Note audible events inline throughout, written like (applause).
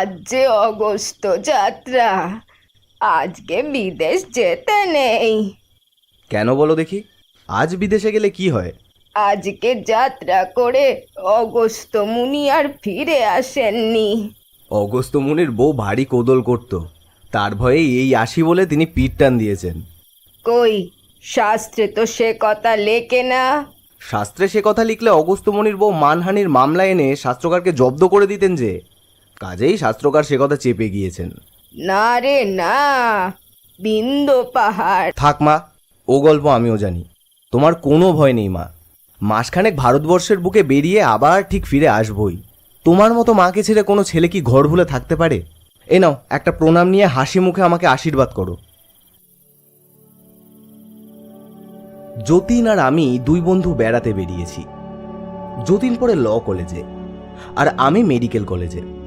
ওরে আজ যে অগস্ত যাত্রা। আজকে বিদেশ যেতে নেই। কেন বলো দেখি? আজ বিদেশে গেলে কি হয়? আজকে যাত্রা করে অগস্ত মুনি আর ফিরে আসেননি। অগস্ত মুনির বউ ভারী কোদল করত। তার ভয়ে এই আসি বলে তিনি পিঠ টান দিয়েছেন। কই শাস্ত্রে তো সে কথা লেখে না। শাস্ত্রে সে কথা লিখলে অগস্ত মুনির বউ মানহানির মামলা এনে শাস্ত্রকারকে জব্দ করে দিতেন যে। কাজেই শাস্ত্রকার সে কথা চেপে গিয়েছেন। না রে না। বিন্দ পাহাড়। থাক মা ও গল্প আমিও জানি। তোমার কোনো ভয় নেই মা। মাসখানেক ভারতবর্ষের বুকে বেরিয়ে আবার ঠিক ফিরে আসবই। তোমার মতো মাকে ছেড়ে কোনো ছেলে কি ঘর ভুলে থাকতে পারে? এ নাও একটা প্রণাম নিয়ে হাসি মুখে আমাকে আশীর্বাদ করো। যতীন আর আমি দুই বন্ধু বেড়াতে বেরিয়েছি। যতীন পড়ে ল কলেজে আর আমি মেডিকেল কলেজে।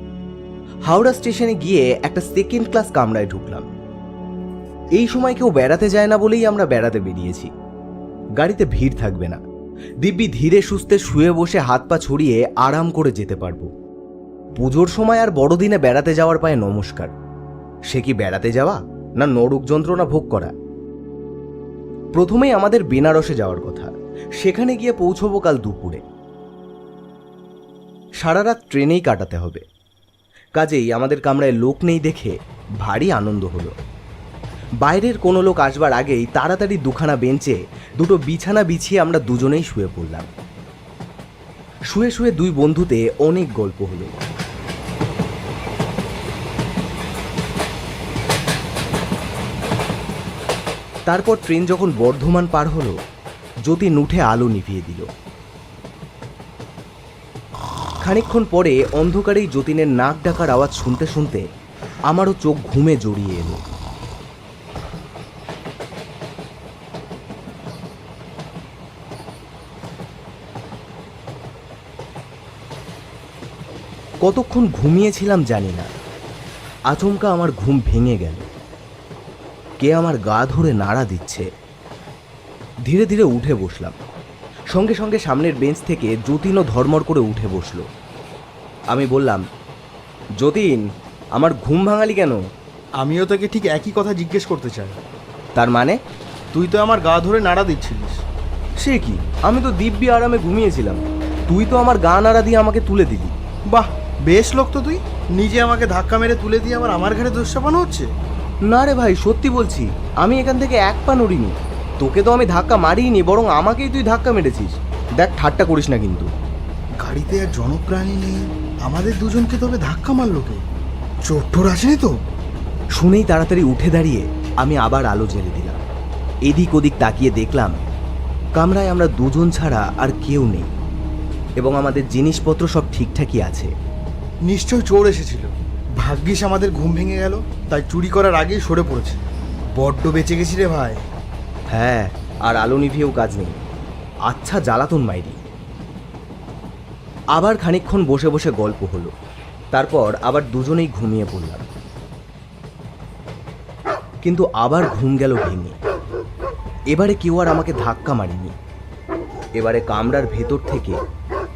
হাওড়া স্টেশনে গিয়ে একটা সেকেন্ড ক্লাস কামরায় ঢুকলাম। এই সময় কেউ বেড়াতে যায় না বলেই আমরা বেড়াতে বেরিয়েছি। গাড়িতে ভিড় থাকবে না। দিব্যি ধীরে সুস্থে শুয়ে বসে হাত পা ছড়িয়ে আরাম করে যেতে পারব। পুজোর সময় আর বড়দিনে বেড়াতে যাওয়ার পায়ে নমস্কার। সে কি বেড়াতে যাওয়া? না নরক যন্ত্রণা ভোগ করা? প্রথমেই আমাদের বেনারসে যাওয়ার কথা। সেখানে গিয়ে পৌঁছবো কাল দুপুরে। সারা রাত ট্রেনেই কাটাতে হবে। কাজেই আমাদের কামরায় লোক নেই দেখে ভারী আনন্দ হলো। বাইরের কোনো লোক আসবার আগেই তাড়াতাড়ি দুখানা বেঞ্চে দুটো বিছানা বিছিয়ে আমরা দুজনেই শুয়ে পড়লাম। শুয়ে শুয়ে দুই বন্ধুতে অনেক গল্প হলো। তারপর ট্রেন যখন বর্ধমান পার হলো যতীন উঠে আলো নিভিয়ে দিল। খানিকক্ষণ পরে অন্ধকারেই যতীনের নাক ডাকার আওয়াজ শুনতে শুনতে আমারও চোখ ঘুমে জড়িয়ে এলো। কতক্ষণ ঘুমিয়েছিলাম জানি না। আচমকা আমার ঘুম ভেঙে গেল। কে আমার গা ধরে নাড়া দিচ্ছে? ধীরে ধীরে উঠে বসলাম। সঙ্গে সঙ্গে সামনের বেঞ্চ থেকে যতীনও ধর্মর করে উঠে বসল। আমি বললাম যতীন আমার ঘুম ভাঙালি কেন? আমিও তোকে ঠিক একই কথা জিজ্ঞেস করতে চাই। তার মানে? তুই তো আমার গা ধরে নাড়া দিচ্ছিলিস। সে কি? আমি তো দিব্যি আরামে ঘুমিয়েছিলাম। তুই তো আমার গা নাড়া দিয়ে আমাকে তুলে দিলি। বাহ বেশ লোক তো তুই। নিজে আমাকে ধাক্কা মেরে তুলে দিয়ে আবার আমার ঘাড়ে দোষ চাপানো হচ্ছে? না রে ভাই সত্যি বলছি আমি এখান থেকে এক পা নড়িনি। তোকে তো আমি ধাক্কা মারিনি বরং আমাকেই তুই ধাক্কা মেরেছিস। দেখ ঠাট্টা করিস না কিন্তু। গাড়িতে আর জনপ্রাণী নেই আমাদের দুজনকে তবে ধাক্কা মারলো কে? চোট্টর আসেনি তো? শুনেই তাড়াতাড়ি উঠে দাঁড়িয়ে আমি আবার আলো জ্বেলে দিলাম। এদিক ওদিক তাকিয়ে দেখলাম কামরায় আমরা দুজন ছাড়া আর কেউ নেই। এবং আমাদের জিনিসপত্র সব ঠিকঠাকই আছে। নিশ্চয় চোর এসেছিল। ভাগ্যিস আমাদের ঘুম ভেঙে গেল তাই চুরি করার আগেই সরে পড়েছে। বড্ড বেঁচে গেছি রে ভাই। হ্যাঁ আর আলো নিভিয়েও কাজ নেই। আচ্ছা জ্বালাতন মাইরি। আবার খানিকক্ষণ বসে বসে গল্প হলো। তারপর আবার দুজনেই ঘুমিয়ে পড়লাম। কিন্তু আবার ঘুম গেল ভেঙে। এবারে কেউ আর আমাকে ধাক্কা মারিনি। এবারে কামরার ভেতর থেকে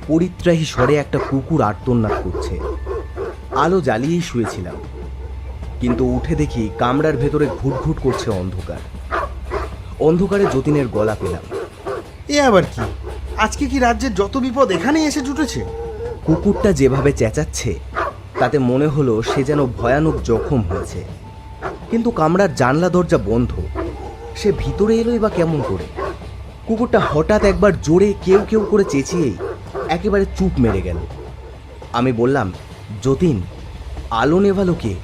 পরিত্রাহী স্বরে একটা কুকুর আর্তনাদ করছে। আলো জ্বালিয়েই শুয়েছিলাম। কিন্তু উঠে দেখি কামরার ভেতরে ঘুটঘুট করছে অন্ধকার। অন্ধকারে যতীনের গলা পেলাম। এ আবার কি? আজকে কি রাজ্যের যত বিপদ এখানেই এসে জুটেছে? কুকুরটা যেভাবে চেঁচাচ্ছে তাতে মনে হলো সে যেন ভয়ানক জখম হয়েছে। কিন্তু কামরার জানলা দরজা বন্ধ। সে ভিতরে এলোই বা কেমন করে? কুকুরটা হঠাৎ একবার জোরে কেউ কেউ করে চেঁচিয়েই একেবারে চুপ মেরে গেল। আমি বললাম যতীন আলো নেভালো কে?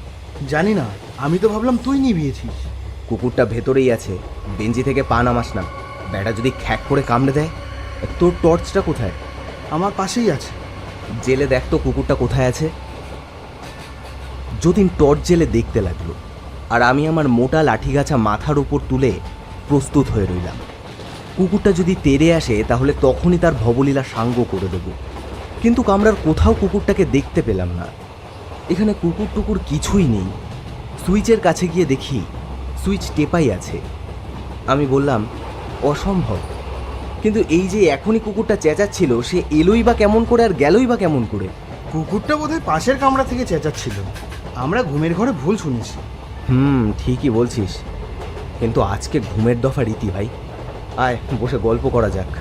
জানি না আমি তো ভাবলাম তুই নিভিয়েছিস। কুকুরটা ভেতরেই আছে। বেঞ্জি থেকে পা নামাস না। বেটা যদি খ্যাক করে কামড়ে দেয় তোর টর্চটা কোথায়? আমার পাশেই আছে। জেলে দেখ তো কুকুরটা কোথায় আছে। যতীন টর্চ জেলে দেখতে লাগল আর আমি আমার মোটা লাঠিগাছা মাথার উপর তুলে প্রস্তুত হয়ে রইলাম। কুকুরটা যদি তেড়ে আসে তাহলে তখনই তার ভবলীলা সাঙ্গ করে দেব। কিন্তু কামরার কোথাও কুকুরটাকে দেখতে পেলাম না। এখানে কুকুর টুকুর কিছুই নেই। সুইচের কাছে গিয়ে দেখি সুইচ টেপাই আছে। আমি বললাম অসম্ভব। কিন্তু এই যে এখনই কুকুরটা চেঁচাচ্ছিল সে এলোই বা কেমন করে আর গেলই বা কেমন করে? কুকুরটা বোধহয় পাশের কামরা থেকে চেঁচাচ্ছিল। আমরা ঘুমের ঘরে ভুল শুনেছি। হুম ঠিকই বলছিস। কিন্তু আজকে ঘুমের দফা রীতি ভাই। আয় বসে গল্প করা যাক।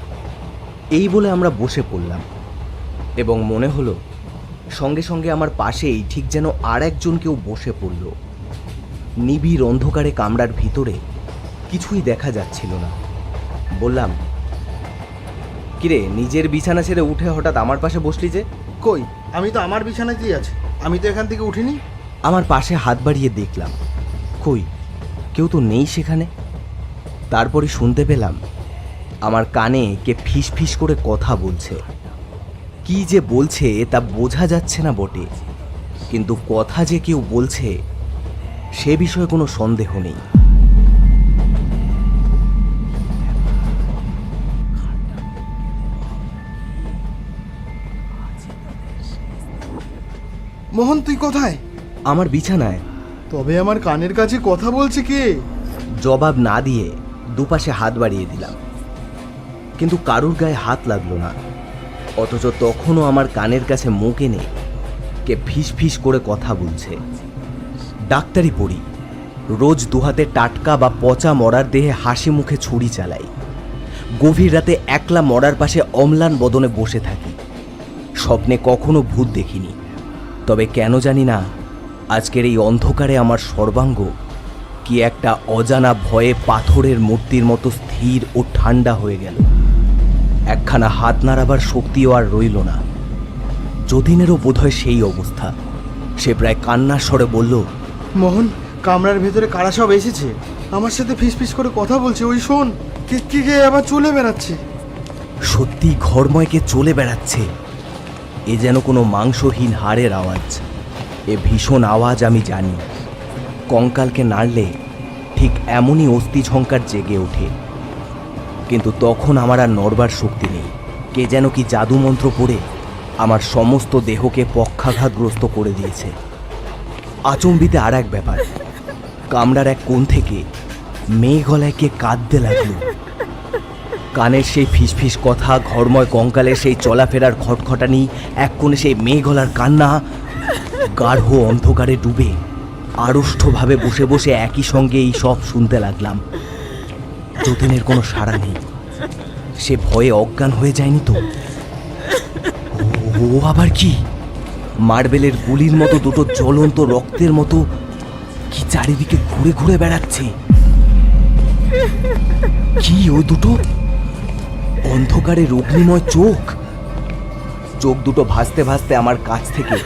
এই বলে আমরা বসে পড়লাম। এবং মনে হলো সঙ্গে সঙ্গে আমার পাশেই ঠিক যেন আর একজন কেউ বসে পড়ল। নিবিড় অন্ধকারে কামরার ভিতরে কিছুই দেখা যাচ্ছিল না। বললাম কিরে নিজের বিছানা ছেড়ে উঠে হঠাৎ আমার পাশে বসলি যে? কই? আমি তো আমার বিছানাতেই আছি। আমি তো এখান থেকে উঠিনি। আমার পাশে হাত বাড়িয়ে দেখলাম কই কেউ তো নেই সেখানে? তারপরে শুনতে পেলাম আমার কানে কে ফিস ফিস করে কথা বলছে। কি যে বলছে তা বোঝা যাচ্ছে না বটে কিন্তু কথা যে কেউ বলছে সে বিষয়ে কোনো সন্দেহ নেই। মোহন তুই কোথায়? আমার বিছানায়। তবে আমার কানের কাছে কথা বলছে কে? জবাব না দিয়ে দুপাশে হাত বাড়িয়ে দিলাম। কিন্তু কারুর গায়ে হাত লাগল না। অথচ তখনও আমার কানের কাছে মুখ এনে কে ফিস ফিস করে কথা বলছে। ডাক্তারি পড়ি। রোজ দুহাতে টাটকা বা পচা মরার দেহে হাসি মুখে ছুরি চালাই। গভীর রাতে একলা মরার পাশে অম্লান বদনে বসে থাকি। স্বপ্নে কখনো ভূত দেখিনি। তবে কেন জানি না, আজকের এই অন্ধকারে আমার সর্বাঙ্গ কি একটা অজানা ভয়ে পাথরের মূর্তির মতো স্থির ও ঠান্ডা হয়ে গেল। একখানা হাত নাড়াবার শক্তিও আর রইল না। যতীনেরও বোধহয় সেই অবস্থা। সে প্রায় কান্নার স্বরে বলল মোহন কামরার ভেতরে কারা সব এসেছে? আমার সাথে ফিস ফিস করে কথা বলছে ওই শোন কে কে কে আবার চলে বেড়াচ্ছে। সত্যি ঘরময়কে চলে বেড়াচ্ছে। এ যেন কোনো মাংসহীন হাড়ের আওয়াজ এ ভীষণ আওয়াজ আমি জানি। কঙ্কালকে নাড়লে ঠিক এমনই অস্থি ঝঙ্কার জেগে ওঠে। কিন্তু তখন আমার আর নড়বার শক্তি নেই। কে যেন কি জাদুমন্ত্র পড়ে আমার সমস্ত দেহকে পক্ষাঘাতগ্রস্ত করে দিয়েছে। আচম্বিতে আর এক ব্যাপার। কামরার এক কোণ থেকে মেয়ে গলায় কে কাঁদতে লাগল। কানের সেই ফিসফিস কথা, ঘরময় কঙ্কালের সেই চলাফেরার খটখটানি, এক কোণে সেই মেয়ে গলার কান্না, গাঢ় অন্ধকারে ডুবে আড়ষ্ঠভাবে বসে বসে একই সঙ্গে এই সব শুনতে লাগলাম। যতীনের কোনো সাড়া নেই। সে ভয়ে অজ্ঞান হয়ে যায়নি তো? ও- আবার কি? মার্বেলের গুলির মতো দুটো জ্বলন্ত রক্তের মতো কি চারিদিকে ঘুরে ঘুরে বেড়াচ্ছে? কি ও দুটো? অন্ধকারে অগ্নিময় চোখ। চোখ দুটো ভাসতে ভাসতে আমার কাছ থেকে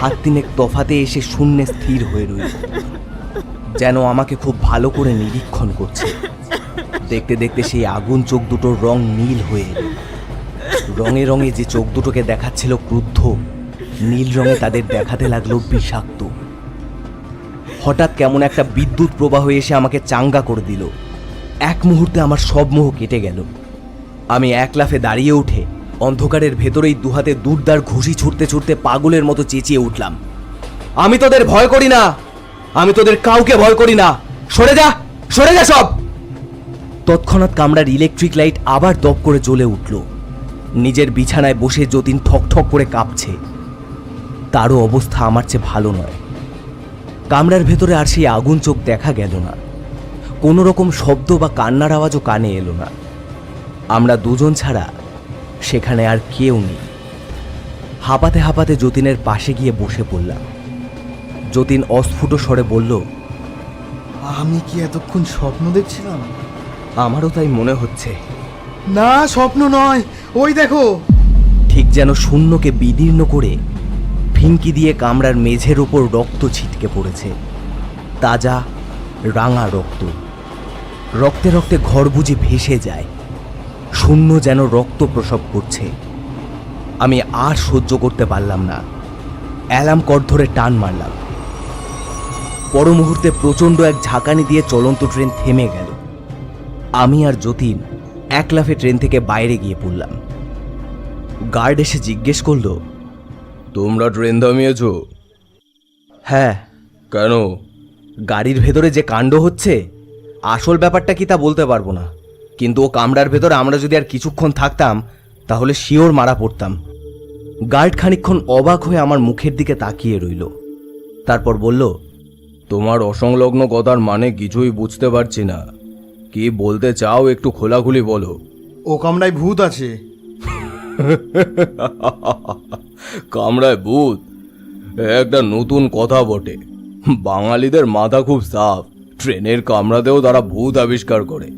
হাত তিনেক তফাতে এসে শূন্যে স্থির হয়ে রইল। যেন আমাকে খুব ভালো করে নিরীক্ষণ করছে। দেখতে দেখতে সেই আগুন চোখ দুটোর রং নীল হয়ে এলো। রঙে রঙে যে চোখ দুটোকে দেখাচ্ছিল ক্রুদ্ধ, নীল রঙে তাদের দেখাতে লাগল বিষাক্ত। হঠাৎ কেমন একটা বিদ্যুৎ প্রবাহ এসে আমাকে চাঙ্গা করে দিল। এক মুহূর্তে আমার সব মোহ কেটে গেল। আমি এক লাফে দাঁড়িয়ে উঠে অন্ধকারের ভেতরেই দুহাতে দুর্দার ঘুষি ছুটতে ছুটতে পাগলের মতো চেঁচিয়ে উঠলাম। আমি তোদের ভয় করি না! আমি তোদের কাউকে ভয় করি না! সরে যা! সরে যা সব! তৎক্ষণাৎ কামরার ইলেকট্রিক লাইট আবার দপ করে জ্বলে উঠল। নিজের বিছানায় বসে যতীন ঠক ঠক করে কাঁপছে। তারও অবস্থা আমার চেয়ে ভালো নয়। কামরার ভেতরে আর সেই আগুন চোখ দেখা গেল না। কোনো রকম শব্দ বা কান্নার আওয়াজও কানে এলো না। আমরা দুজন ছাড়া সেখানে আর কেউ নেই। হাঁপাতে হাঁপাতে যতীনের পাশে গিয়ে বসে পড়লাম। যতীন অস্ফুট স্বরে বলল আমি কি এতক্ষণ স্বপ্ন দেখছিলাম? আমারও তাই মনে হচ্ছে। না, স্বপ্ন নয়। ওই দেখো। ঠিক যেন শূন্যকে বিদীর্ণ করে ফিঙ্কি দিয়ে কামরার মেঝের ওপর রক্ত ছিটকে পড়েছে। তাজা, রাঙা রক্ত। রক্তে রক্তে ঘর বুঝি ভেসে যায়। শূন্য যেন রক্ত প্রসব করছে। আমি আর সহ্য করতে পারলাম না। অ্যালার্ম কর ধরে টান মারলাম। পর মুহূর্তে প্রচণ্ড এক ঝাঁকানি দিয়ে চলন্ত ট্রেন থেমে গেল। আমি আর যতীন এক লাফে ট্রেন থেকে বাইরে গিয়ে পড়লাম। গার্ড এসে জিজ্ঞেস করল তোমরা ট্রেন থামিয়েছ? হ্যাঁ। কেন? গাড়ির ভেতরে যে কাণ্ড হচ্ছে আসল ব্যাপারটা কি তা বলতে পারব না। কিন্তু ও কামরার ভেতরে আমরা যদি আর কিছুক্ষণ থাকতাম তাহলে শিওর মারা পড়তাম। গার্ড খানিকক্ষণ অবাক হয়ে আমার মুখের দিকে তাকিয়ে রইল। তারপর বলল তোমার অসংলগ্ন কথার মানে কিছুই বুঝতে পারছি না। কি বলতে চাও একটু খোলাখুলি বলো। ও কামরায় ভূত আছে। (laughs) কামড়ায় ভূত? একটা নতুন কথা বটে। বাঙালিদের মাথা খুব সাফ। ট্রেনের কামড়াতেও তারা ভূত আবিষ্কার করে।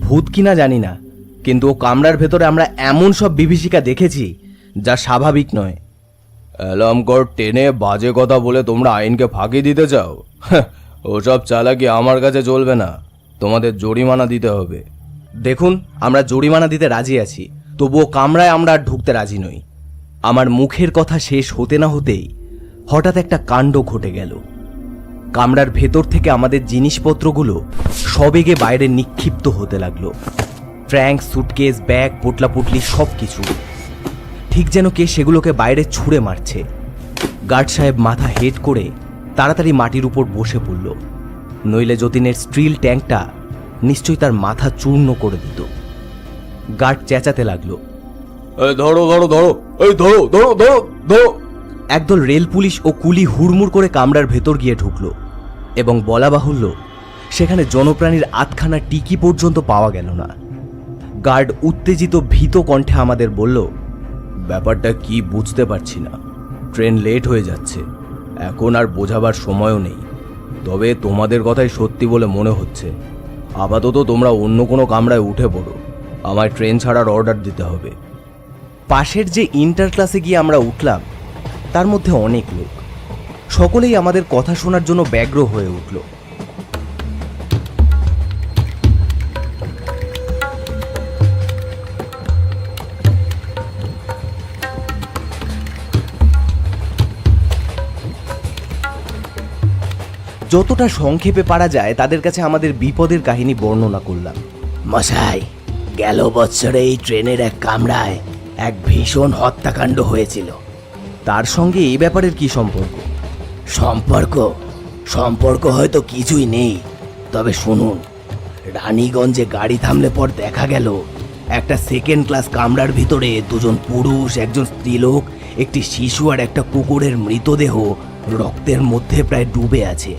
ভূত কিনা জানি না কিন্তু ও কামরার ভেতরে আমরা এমন সব বিভীষিকা দেখেছি যা স্বাভাবিক নয়। অ্যালার্ম কর টেনে বাজে কথা বলে তোমরা আইনকে ফাঁকি দিতে চাও? হ্যাঁ, ওসব চালাকি আমার কাছে চলবে না। তোমাদের জরিমানা দিতে হবে। দেখুন, আমরা জরিমানা দিতে রাজি আছি, তবুও কামরায় আমরা আর ঢুকতে রাজি নই। আমার মুখের কথা শেষ হতে না হতেই হঠাৎ একটা কাণ্ড ঘটে গেল। কামরার ভেতর থেকে আমাদের জিনিসপত্রগুলো সবেগে বাইরে নিক্ষিপ্ত হতে লাগল। ফ্র্যাঙ্ক সুটকেস ব্যাগ পোটলাপুটলি সব কিছু ঠিক যেন কে সেগুলোকে বাইরে ছুঁড়ে মারছে। গার্ড সাহেব মাথা হেট করে তাড়াতাড়ি মাটির উপর বসে পড়ল। নইলে যতীনের স্টিল ট্যাঙ্কটা নিশ্চয়ই তার মাথা চূর্ণ করে দিত। গার্ড চেঁচাতে লাগল। ধরো ধরো ধরো এই ধরো ধরো ধরো ধরো। একদল রেল পুলিশ ও কুলি হুড়মুড় করে কামরার ভেতর গিয়ে ঢুকলো এবং বলা বাহুল্য সেখানে জনপ্রাণীর আতখানা টিকি পর্যন্ত পাওয়া গেল না। গার্ড উত্তেজিত ভীত কণ্ঠে আমাদের বলল ব্যাপারটা কি বুঝতে পারছি না। ট্রেন লেট হয়ে যাচ্ছে। এখন আর বোঝাবার সময়ও নেই। তবে তোমাদের কথাই সত্যি বলে মনে হচ্ছে। আপাতত তোমরা অন্য কোনো কামরায় উঠে পড়ো। আমায় ট্রেন ছাড়ার অর্ডার দিতে হবে। পাশের যে ইন্টার ক্লাসে গিয়ে আমরা উঠলাম, তার মধ্যে অনেক লোক। সকলেই আমাদের কথা শোনার জন্য ব্যগ্র হয়ে উঠল। যতটা সংক্ষেপে পারা যায় তাদের কাছে আমাদের বিপদের কাহিনী বর্ণনা করলাম। মশাই গেল বছরে এই ট্রেনের এক কামরায় এক ভীষণ হত্যাকাণ্ড হয়েছিল। তার সঙ্গে এই ব্যাপারের কি সম্পর্ক? সম্পর্ক? সম্পর্ক হয়তো কিছুই নেই। তবে শুনুন রানীগঞ্জে গাড়ি থামলে পর দেখা গেল একটা সেকেন্ড ক্লাস কামরার ভিতরে দুজন পুরুষ একজন স্ত্রীলোক একটি শিশু আর একটা কুকুরের মৃতদেহ রক্তের মধ্যে প্রায় ডুবে আছে।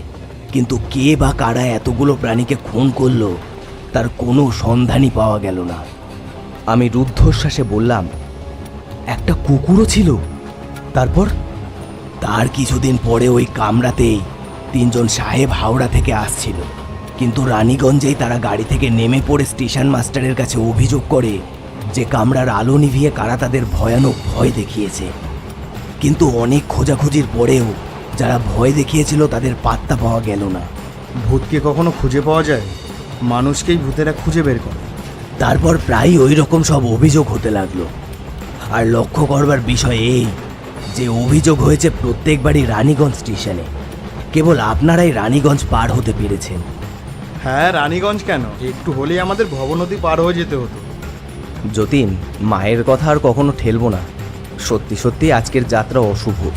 কিন্তু কে বা কারা এতগুলো প্রাণীকে খুন করল, তার কোনো সন্ধানই পাওয়া গেল না। আমি রুদ্ধশ্বাসে বললাম, একটা কুকুরও ছিল। তারপর? তার কিছুদিন পরে ওই কামরাতেই তিনজন সাহেব হাওড়া থেকে আসছিল। কিন্তু রানীগঞ্জেই তারা গাড়ি থেকে নেমে পড়ে স্টেশন মাস্টারের কাছে অভিযোগ করে যে কামরার আলো নিভিয়ে কারা তাদের ভয়ানক ভয় দেখিয়েছে। কিন্তু অনেক খোঁজাখুঁজির পরেও যারা ভয় দেখিয়েছিল তাদের পাত্তা পাওয়া গেল না। ভূতকে কখনো খুঁজে পাওয়া যায়? মানুষকেই ভূতেরা খুঁজে বের করে। তারপর প্রায় ওই রকম সব অভিযোগ হতে লাগল। আর লক্ষ্য করবার বিষয় এই যে অভিযোগ হয়েছে প্রত্যেকবারই রানীগঞ্জ স্টেশনে। কেবল আপনারাই রানীগঞ্জ পার হতে পেরেছেন। হ্যাঁ রানীগঞ্জ কেন? একটু হলেই আমাদের ভবনদী পার হয়ে যেতে হতো। যতীন মায়ের কথা আর কখনো ঠেলবো না। সত্যি সত্যি আজকের যাত্রা অশুভ।